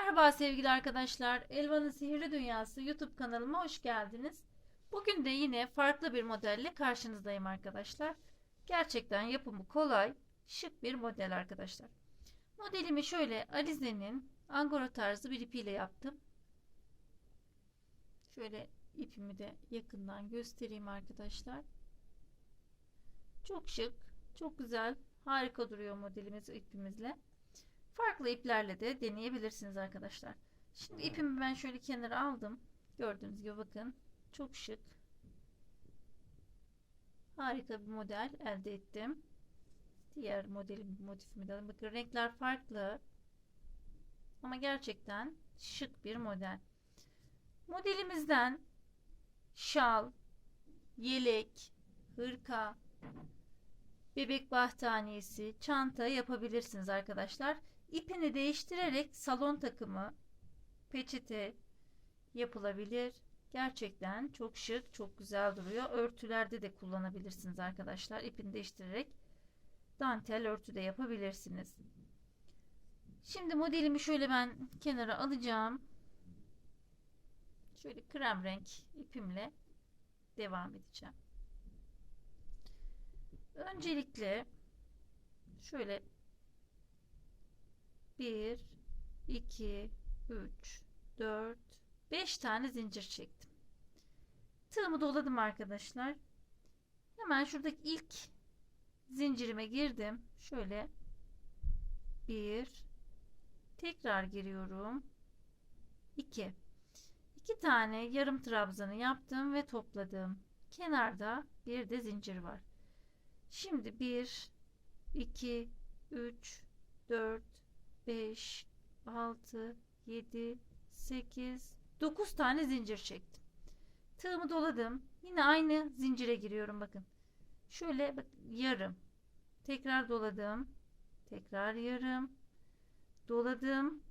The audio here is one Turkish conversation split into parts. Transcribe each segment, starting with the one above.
Merhaba sevgili arkadaşlar. Elvan'ın Sihirli Dünyası YouTube kanalıma hoş geldiniz. Bugün de yine farklı bir modelle karşınızdayım arkadaşlar. Gerçekten yapımı kolay, şık bir model arkadaşlar. Modelimi şöyle Alize'nin angora tarzı bir ipiyle yaptım. Şöyle ipimi de yakından göstereyim arkadaşlar. Çok şık, çok güzel, harika duruyor modelimiz ipimizle. Farklı iplerle de deneyebilirsiniz arkadaşlar. Şimdi ipimi ben şöyle kenara aldım. Gördüğünüz gibi bakın. Çok şık. Harika bir model elde ettim. Diğer modelim motifimi de. Bakın renkler farklı. Ama gerçekten şık bir model. Modelimizden şal, yelek, hırka, bebek battaniyesi, çanta yapabilirsiniz arkadaşlar. İpini değiştirerek salon takımı, peçete yapılabilir. Gerçekten çok şık, çok güzel duruyor. Örtülerde de kullanabilirsiniz arkadaşlar. İpini değiştirerek dantel örtü de yapabilirsiniz. Şimdi modelimi şöyle ben kenara alacağım. Şöyle krem renk ipimle devam edeceğim. Öncelikle şöyle 1 2 3 4 5 tane zincir çektim. Tığımı doladım arkadaşlar. Hemen şuradaki ilk zincirime girdim. Şöyle 1 tekrar giriyorum. 2 2 tane yarım trabzanı yaptım ve topladım. Kenarda bir de zincir var. Şimdi 1 2 3 4 5 6 7 8 9 tane zincir çektim. Tığımı doladım. Yine aynı zincire giriyorum bakın. Şöyle bak yarım. Tekrar doladım. Tekrar yarım. Doladım.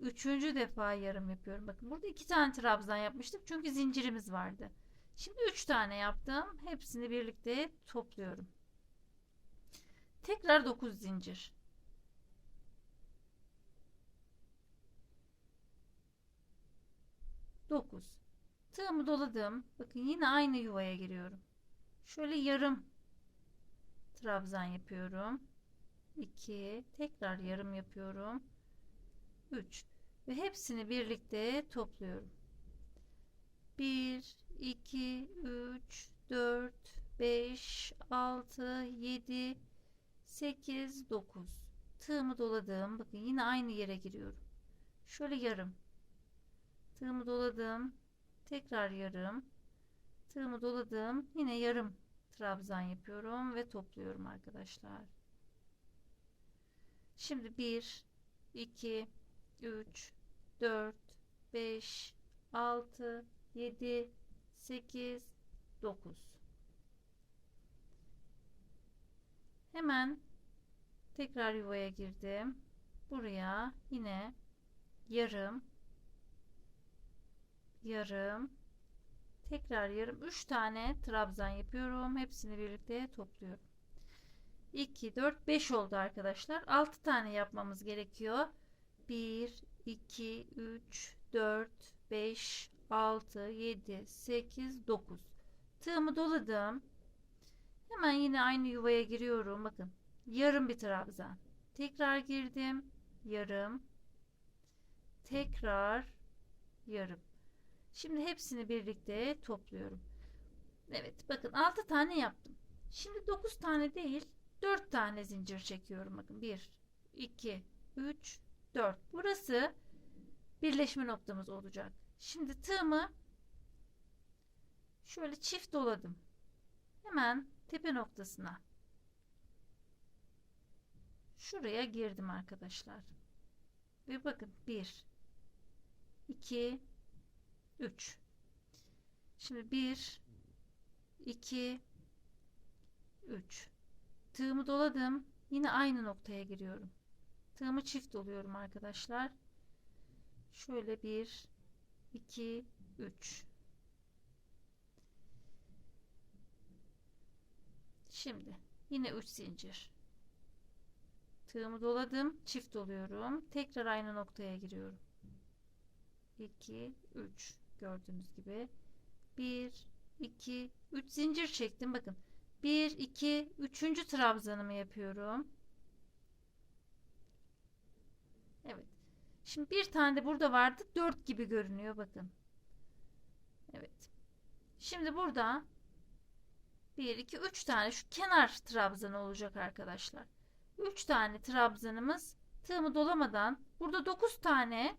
Üçüncü defa yarım yapıyorum. Bakın burada iki tane trabzan yapmıştık. Çünkü zincirimiz vardı. Şimdi üç tane yaptım. Hepsini birlikte topluyorum. Tekrar 9 zincir. Dokuz. Tığımı doladım. Bakın yine aynı yuvaya giriyorum. Şöyle yarım trabzan yapıyorum. 2 tekrar yarım yapıyorum. 3 ve hepsini birlikte topluyorum. 1 2 3 4 5 6 7 8 9 tığımı doladım bakın yine aynı yere giriyorum şöyle yarım tığımı doladım. Tekrar yarım. Tığımı doladım. Yine yarım trabzan yapıyorum ve topluyorum arkadaşlar. Şimdi 1 2 3 4 5 6 7 8 9 Hemen tekrar yuvaya girdim. Buraya yine yarım yarım tekrar yarım 3 tane trabzan yapıyorum. Hepsini birlikte topluyorum. 2 4 5 oldu arkadaşlar. 6 tane yapmamız gerekiyor. 1 2 3 4 5 6 7 8 9 tığımı doladım. Hemen yine aynı yuvaya giriyorum. Bakın yarım bir trabzan. Tekrar girdim. Yarım. Tekrar yarım. Şimdi hepsini birlikte topluyorum. Evet bakın 6 tane yaptım. Şimdi 9 tane değil 4 tane zincir çekiyorum. Bakın 1, 2, 3, 4. Burası birleşme noktamız olacak. Şimdi tığımı şöyle çift doladım. Hemen tepe noktasına şuraya girdim arkadaşlar. Ve bakın 1 2 3 Şimdi 1 2 3 Tığımı doladım. Yine aynı noktaya giriyorum. Tığımı çift doluyorum arkadaşlar. Şöyle 1 2 3 Şimdi yine 3 zincir. Tığımı doladım. Çift doluyorum. Tekrar aynı noktaya giriyorum. 2 3 gördüğünüz gibi. 1 2 3 zincir çektim. Bakın. 1 2 3. trabzanımı yapıyorum. Evet. Şimdi bir tane de burada vardı. 4 gibi görünüyor. Bakın. Evet. Şimdi burada 1 2 3 tane şu kenar trabzanı olacak arkadaşlar. 3 tane trabzanımız tığımı dolamadan burada 9 tane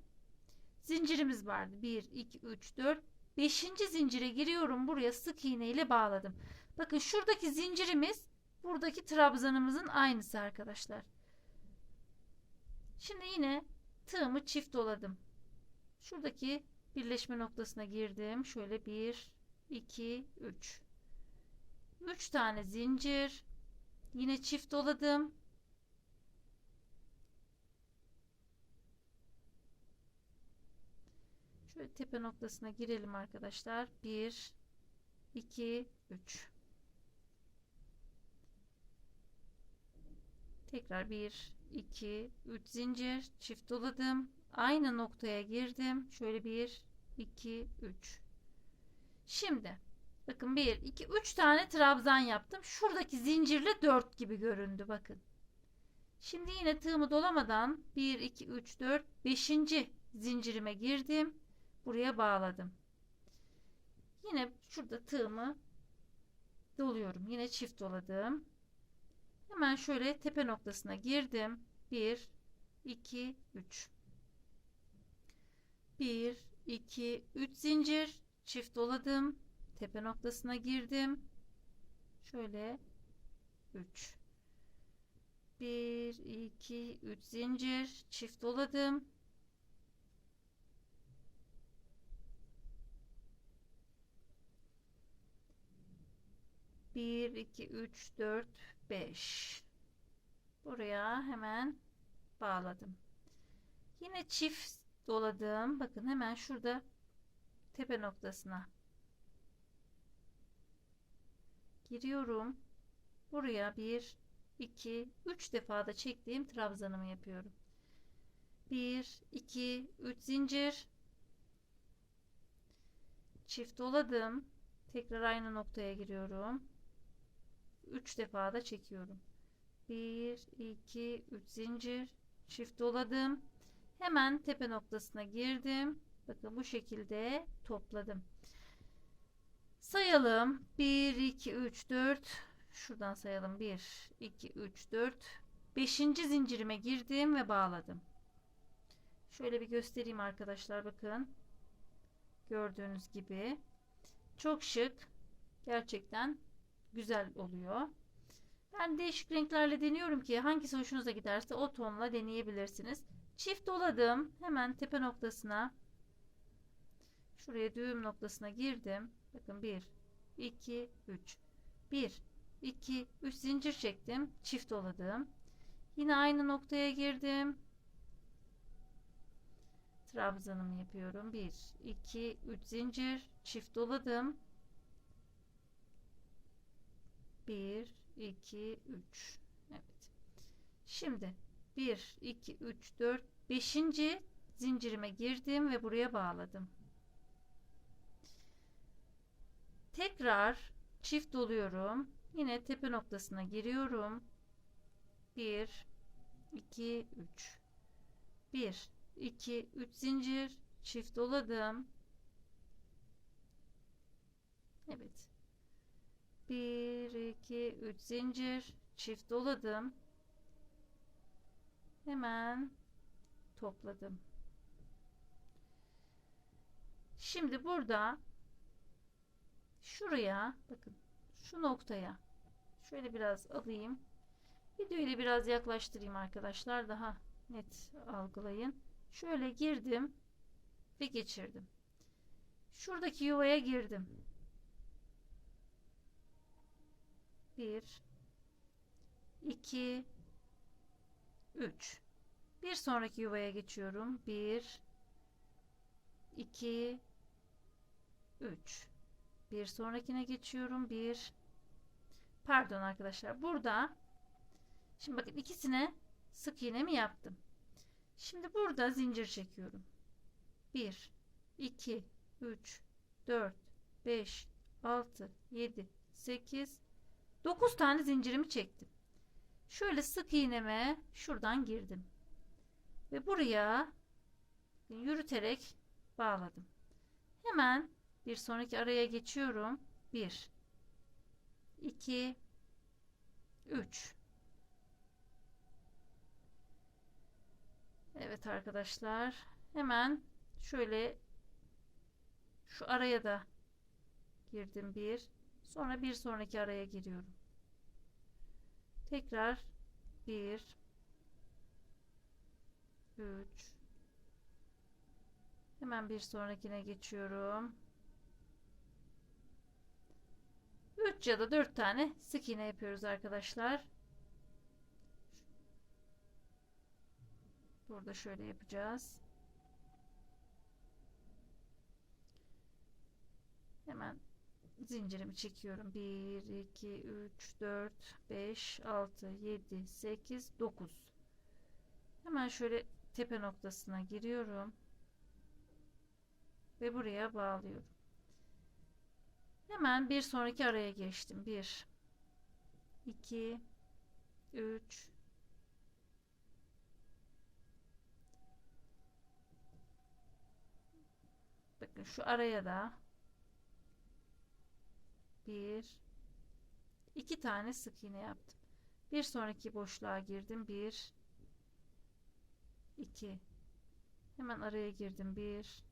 zincirimiz vardı. 1, 2, 3, 4, 5. zincire giriyorum. Buraya sık iğne ile bağladım. Bakın şuradaki zincirimiz buradaki trabzanımızın aynısı arkadaşlar. Şimdi yine tığımı çift doladım. Şuradaki birleşme noktasına girdim. Şöyle 1, 2, 3. 3 tane zincir. Yine çift doladım. Şöyle tepe noktasına girelim arkadaşlar. 1 2 3 Tekrar 1 2 3 zincir çift doladım. Aynı noktaya girdim. Şöyle 1 2 3 Şimdi bakın 1 2 3 tane trabzan yaptım. Şuradaki zincirle 4 gibi göründü bakın. Şimdi yine tığımı dolamadan 1 2 3 4 5. zincirime girdim buraya bağladım. Yine şurada tığımı doluyorum. Yine çift doladım. Hemen şöyle tepe noktasına girdim. 1 2 3 1 2 3 zincir çift doladım. Tepe noktasına girdim. Şöyle 3 1 2 3 zincir çift doladım. 1, 2, 3, 4, 5. Buraya hemen bağladım. Yine çift doladım. Bakın hemen şurada tepe noktasına giriyorum. Buraya 1, 2, 3 defa da çektiğim trabzanımı yapıyorum. 1, 2, 3 zincir. Çift doladım. Tekrar aynı noktaya giriyorum. 3 defa da çekiyorum. 1 2 3 zincir çift doladım. Hemen tepe noktasına girdim. Bakın bu şekilde topladım. Sayalım. 1 2 3 4 şuradan sayalım. 1 2 3 4 5. zincirime girdim ve bağladım. Şöyle bir göstereyim arkadaşlar bakın. Gördüğünüz gibi çok şık. Gerçekten güzel oluyor. Ben değişik renklerle deniyorum ki hangisi hoşunuza giderse o tonla deneyebilirsiniz. Çift doladım. Hemen tepe noktasına şuraya düğüm noktasına girdim. Bakın 1 2 3 1 2 3 zincir çektim. Çift doladım. Yine aynı noktaya girdim. Trabzanımı yapıyorum. 1 2 3 zincir çift doladım. 1 2 3 Evet. Şimdi 1 2 3 4 5. zincirime girdim ve buraya bağladım. Tekrar çift doluyorum. Yine tepe noktasına giriyorum. 1 2 3 1 2 3 zincir çift doladım. Evet. 1 2 3 zincir. Çift doladım. Hemen topladım. Şimdi burada şuraya bakın şu noktaya şöyle biraz alayım. Videoyu biraz yaklaştırayım arkadaşlar daha net algılayın. Şöyle girdim ve geçirdim. Şuradaki yuvaya girdim 1 2 3 bir sonraki yuvaya geçiyorum. 1 2 3 bir sonrakine geçiyorum. 1 pardon arkadaşlar. Burada şimdi bakın ikisine sık iğne mi yaptım? Şimdi burada zincir çekiyorum. 1 2 3 4 5 6 7 8 9 tane zincirimi çektim. Şöyle sık iğneme şuradan girdim. Ve buraya yürüterek bağladım. Hemen bir sonraki araya geçiyorum. 1 2 3 Evet arkadaşlar. Hemen şöyle şu araya da girdim bir. Sonra bir sonraki araya giriyorum. Tekrar 1 3 Hemen bir sonrakine geçiyorum. 3 ya da 4 tane sık iğne yapıyoruz arkadaşlar. Burada şöyle yapacağız. Hemen zincirimi çekiyorum. 1, 2, 3, 4, 5, 6, 7, 8, 9. Hemen şöyle tepe noktasına giriyorum. Ve buraya bağlıyorum. Hemen bir sonraki araya geçtim. 1, 2, 3, Bakın şu araya da bir. İki tane sık iğne yaptım. Bir sonraki boşluğa girdim. Bir. İki. Hemen araya girdim. Bir.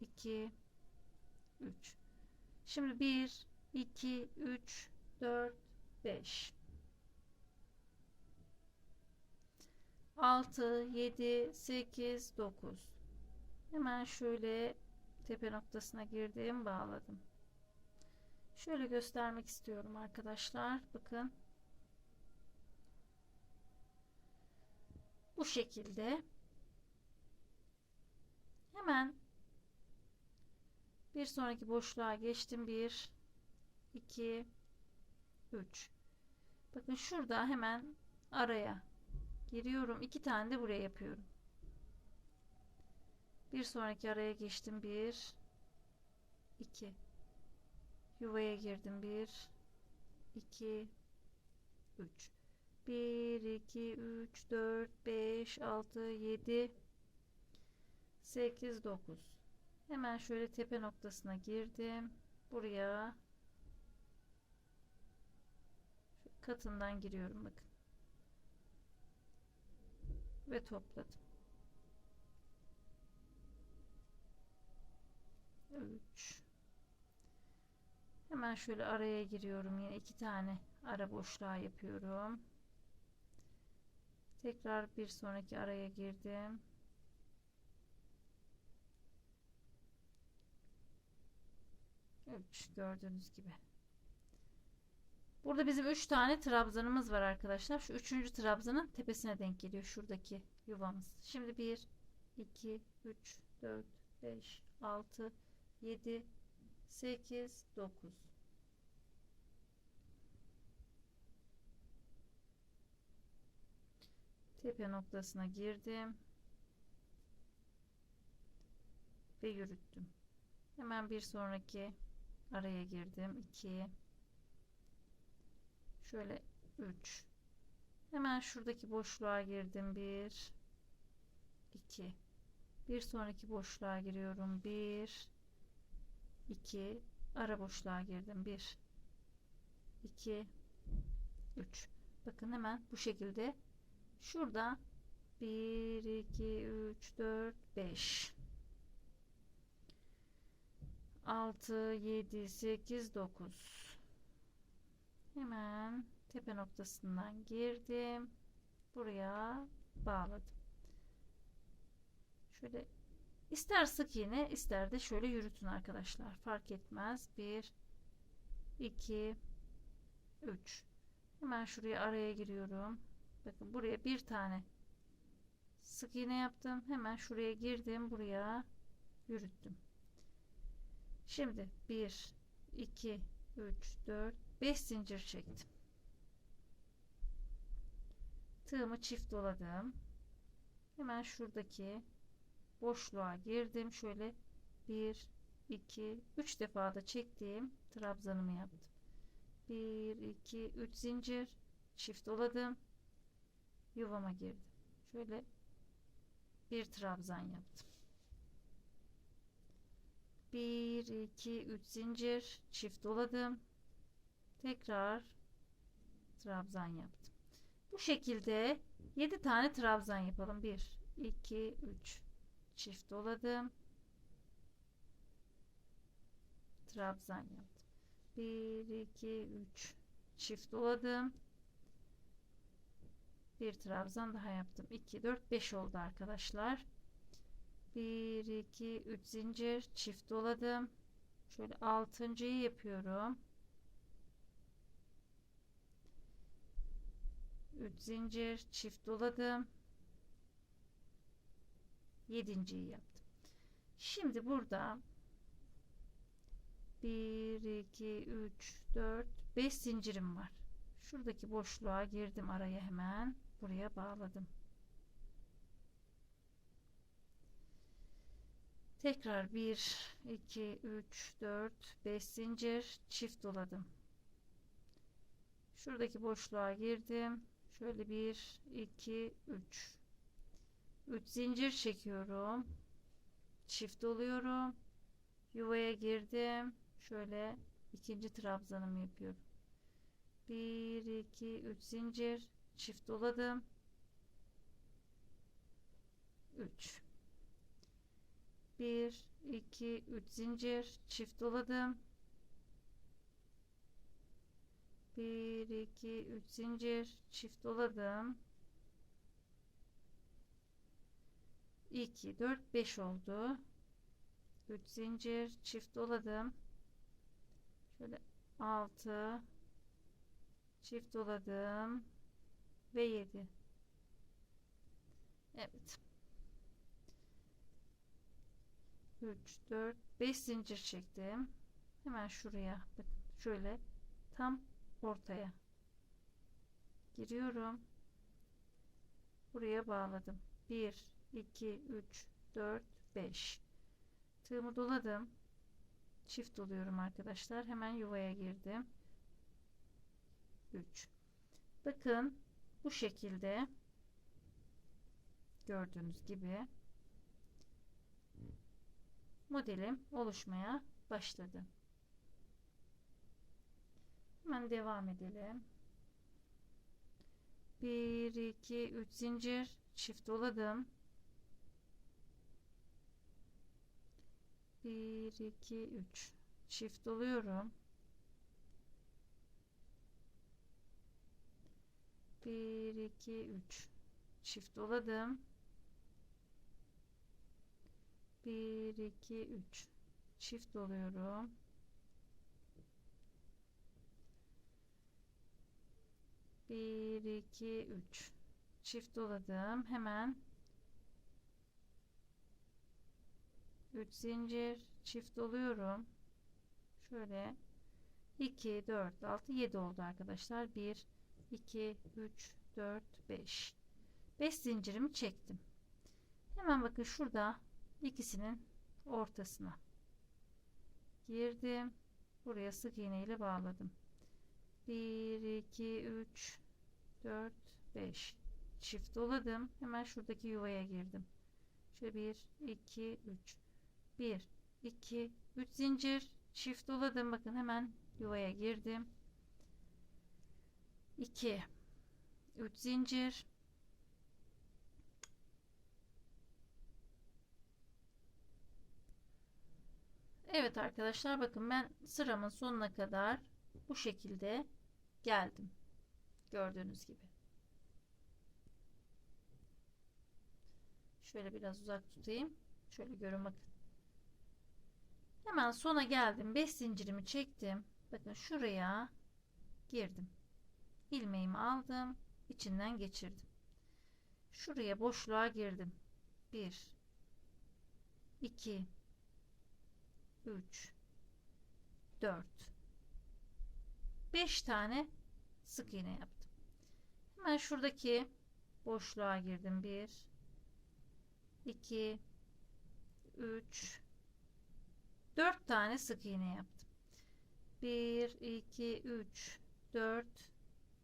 İki. Üç. Şimdi bir iki üç dört beş. Altı yedi sekiz dokuz. Hemen şöyle tepe noktasına girdim bağladım şöyle göstermek istiyorum arkadaşlar. Bakın. Bu şekilde. Hemen bir sonraki boşluğa geçtim. 1 2 3 bakın şurada hemen araya giriyorum. İki tane de buraya yapıyorum. Bir sonraki araya geçtim. 1 2 Yuvaya girdim. 1 2 3 1 2 3 4 5 6 7 8 9 Hemen şöyle tepe noktasına girdim. Buraya katından giriyorum bakın. Ve topladım. 3 hemen şöyle araya giriyorum. Yine iki tane ara boşluğa yapıyorum. Tekrar bir sonraki araya girdim. Üç gördüğünüz gibi. Burada bizim üç tane trabzanımız var arkadaşlar. Şu üçüncü trabzanın tepesine denk geliyor şuradaki yuvamız. Şimdi 1 2 3 4 5 6 7 8 9 tepe noktasına girdim ve yürüttüm. Hemen bir sonraki araya girdim. 2 şöyle 3 hemen şuradaki boşluğa girdim. 1 2 bir sonraki boşluğa giriyorum. 1 2 ara boşluğa girdim. 1 2 3 bakın hemen bu şekilde. Şurada 1 2 3 4 5 6 7 8 9 hemen tepe noktasından girdim. Buraya bağladım. Şöyle İster sık iğne ister de şöyle yürütün arkadaşlar. Fark etmez. 1 2 3 Hemen şuraya araya giriyorum. Bakın buraya bir tane sık iğne yaptım. Hemen şuraya girdim. Buraya yürüttüm. Şimdi 1 2 3 4 5 zincir çektim. Tığımı çift doladım. Hemen şuradaki boşluğa girdim. Şöyle 1 2 3 defa da çektiğim trabzanımı yaptım. 1 2 3 zincir çift doladım. Yuvama girdim. Şöyle bir trabzan yaptım. 1 2 3 zincir çift doladım. Tekrar trabzan yaptım. Bu şekilde 7 tane trabzan yapalım. 1 2 3 çift doladım. Trabzan yaptım. 1 2 3 çift doladım. Bir trabzan daha yaptım. 2 4 5 oldu arkadaşlar. 1 2 3 zincir çift doladım. Şöyle altıncıyı yapıyorum. 3 zincir çift doladım. Yedinciyi yaptım. Şimdi burada 1 2 3 4 5 zincirim var. Şuradaki boşluğa girdim araya hemen buraya bağladım. Tekrar 1 2 3 4 5 zincir çift doladım. Şuradaki boşluğa girdim. Şöyle 1 2 3 3 zincir çekiyorum. Çift doluyorum. Yuvaya girdim. Şöyle ikinci trabzanımı yapıyorum. 1 2 3 zincir çift doladım. 3 1 2 3 zincir çift doladım. 1 2 3 zincir çift doladım. 2 4 5 oldu. 3 zincir çift doladım. Şöyle 6 çift doladım ve 7. Evet. 3 4 5 zincir çektim. Hemen şuraya bakın şöyle tam ortaya giriyorum. Buraya bağladım. 1 2 3 4 5 tığımı doladım. Çift doluyorum arkadaşlar. Hemen yuvaya girdim. 3 bakın bu şekilde gördüğünüz gibi modelim oluşmaya başladı. Hemen devam edelim. 1 2 3 zincir çift doladım. 1 2 3 çift doluyorum. 1 2 3 çift doladım. 1 2 3 çift doluyorum. 1 2 3 çift doladım. Hemen 3 zincir çift doluyorum. Şöyle 2 4 6 7 oldu arkadaşlar. 1 2 3 4 5 5 zincirimi çektim. Hemen bakın şurada ikisinin ortasına girdim. Buraya sık iğne ile bağladım. 1 2 3 4 5 çift doladım. Hemen şuradaki yuvaya girdim. Şöyle 1 2 3 1 2 3 zincir çift doladım. Bakın hemen yuvaya girdim. 2 3 zincir Evet arkadaşlar bakın ben sıramın sonuna kadar bu şekilde geldim. Gördüğünüz gibi. Şöyle biraz uzak tutayım. Şöyle görün bakın. Hemen sona geldim. 5 zincirimi çektim. Bakın şuraya girdim. ilmeğimi aldım. içinden geçirdim. Şuraya boşluğa girdim. 1 2 3 4 5 tane sık iğne yaptım. Hemen şuradaki boşluğa girdim. 1 2 3 4 tane sık iğne yaptım. 1 2 3 4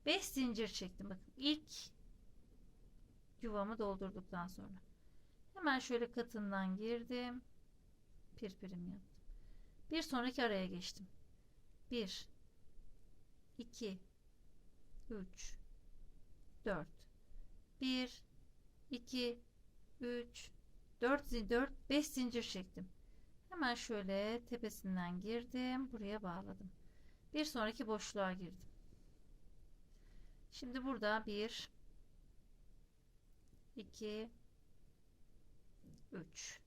5 zincir çektim. Bakın ilk yuvamı doldurduktan sonra. Hemen şöyle katından girdim. Pirpirim yaptım. Bir sonraki araya geçtim. 1 2 3 4 1 2 3 4 4 5 zincir çektim. Hemen şöyle tepesinden girdim. Buraya bağladım. Bir sonraki boşluğa girdim. Şimdi burada 1 2 3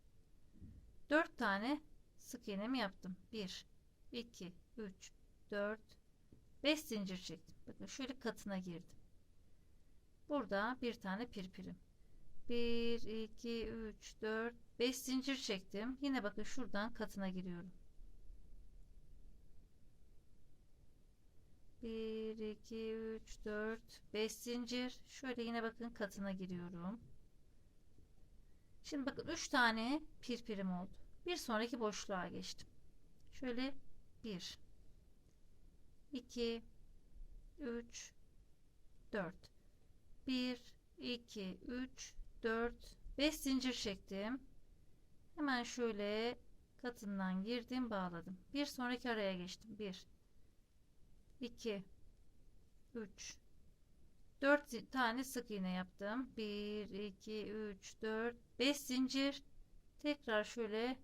4 tane sık iğnemi yaptım. 1 2 3 4 5 zincir çektim. Bakın şöyle katına girdim. Burada bir tane pirpirim. 1 2 3 4 5 zincir çektim. Yine bakın şuradan katına giriyorum. 1 2 3 4 5 zincir. Şöyle yine bakın katına giriyorum. Şimdi bakın 3 tane pirpirim oldu. Bir sonraki boşluğa geçtim. Şöyle 1 2 3 4 1 2 3 4 5 zincir çektim. Hemen şöyle katından girdim, bağladım. Bir sonraki araya geçtim. 1 2 3 4 tane sık iğne yaptım. 1 2 3 4 5 zincir. Tekrar şöyle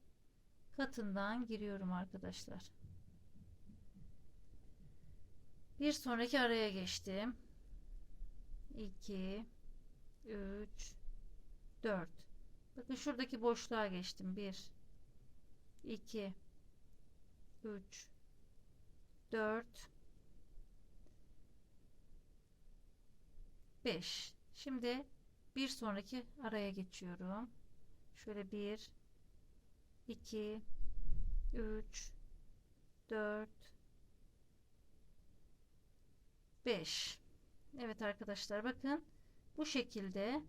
katından giriyorum arkadaşlar. Bir sonraki araya geçtim. 2 3 4 Bakın şuradaki boşluğa geçtim. 1 2 3 4 5 Şimdi bir sonraki araya geçiyorum. Şöyle 1 2 3 4 5 Evet arkadaşlar bakın bu şekilde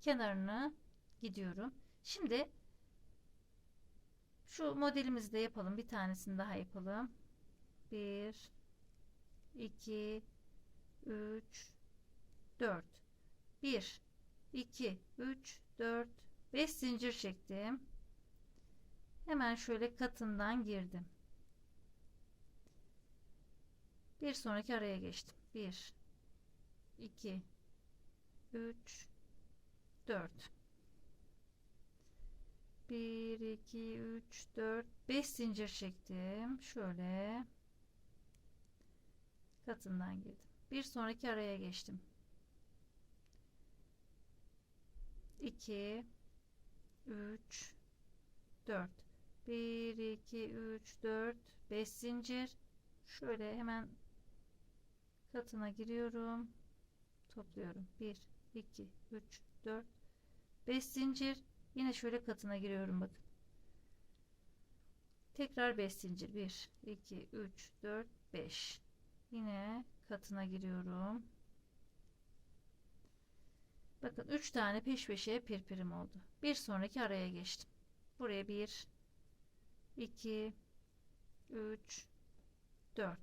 kenarını gidiyorum. Şimdi şu modelimizi de yapalım. Bir tanesini daha yapalım. 1 2 3 4 1 2 3 4 5 zincir çektim. Hemen şöyle katından girdim. Bir sonraki araya geçtim. 1 2 3 4 1 2 3 4 5 zincir çektim. Şöyle. Katından girdim. Bir sonraki araya geçtim. 2 3 4 1 2 3 4 5 zincir. Şöyle hemen katına giriyorum. Topluyorum. 1 2 3 4 5 zincir. Yine şöyle katına giriyorum bakın. Tekrar 5 zincir. 1 2 3 4 5 yine katına giriyorum. Bakın 3 tane peş peşe pirpirim oldu. Bir sonraki araya geçtim. Buraya 1 2 3 4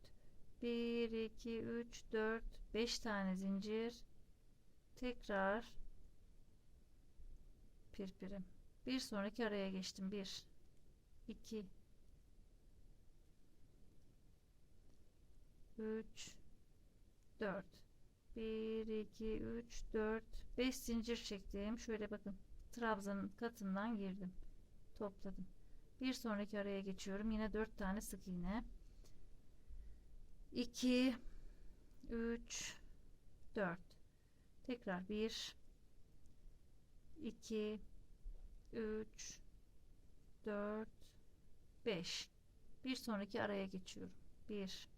1 2 3 4 5 tane zincir. Tekrar pirpirim bir sonraki araya geçtim. 1 2 3 4 1 2 3 4 5 zincir çektim. Şöyle bakın trabzanın katından girdim. Topladım. Bir sonraki araya geçiyorum. Yine 4 tane sık iğne. 2 3 4 tekrar 1 2 3 4 5 bir sonraki araya geçiyorum. 1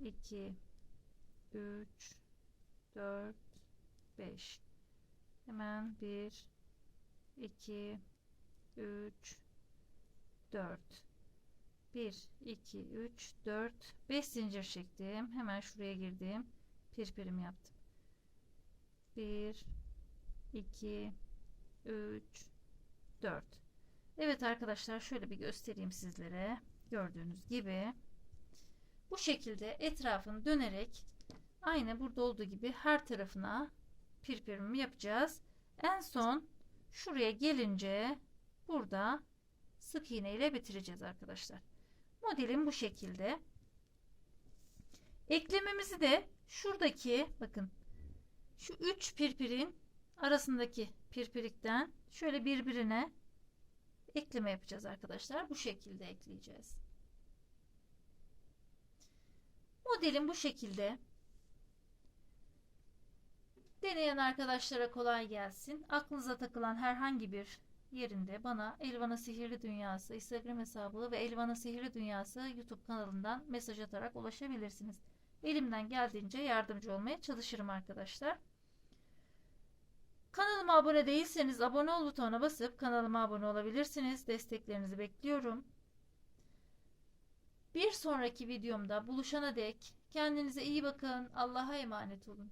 2 3 4 5 hemen 1 2 3 4 1 2 3 4 5 zincir çektim. Hemen şuraya girdim. Pirpirim yaptım. 1 2 3 4 Evet arkadaşlar şöyle bir göstereyim sizlere. Gördüğünüz gibi bu şekilde etrafını dönerek aynı burada olduğu gibi her tarafına pirpirimi yapacağız. En son şuraya gelince burada sık iğne ile bitireceğiz arkadaşlar. Modelim bu şekilde. Eklememizi de şuradaki bakın şu üç pirpirin arasındaki pirpirikten şöyle birbirine ekleme yapacağız arkadaşlar. Bu şekilde ekleyeceğiz. Modelim bu şekilde. Deneyen arkadaşlara kolay gelsin. Aklınıza takılan herhangi bir yerinde bana Elvan'a Sihirli Dünyası Instagram hesabı ve Elvan'a Sihirli Dünyası YouTube kanalından mesaj atarak ulaşabilirsiniz. Elimden geldiğince yardımcı olmaya çalışırım arkadaşlar. Kanalıma abone değilseniz abone ol butonuna basıp kanalıma abone olabilirsiniz. Desteklerinizi bekliyorum. Bir sonraki videomda buluşana dek kendinize iyi bakın. Allah'a emanet olun.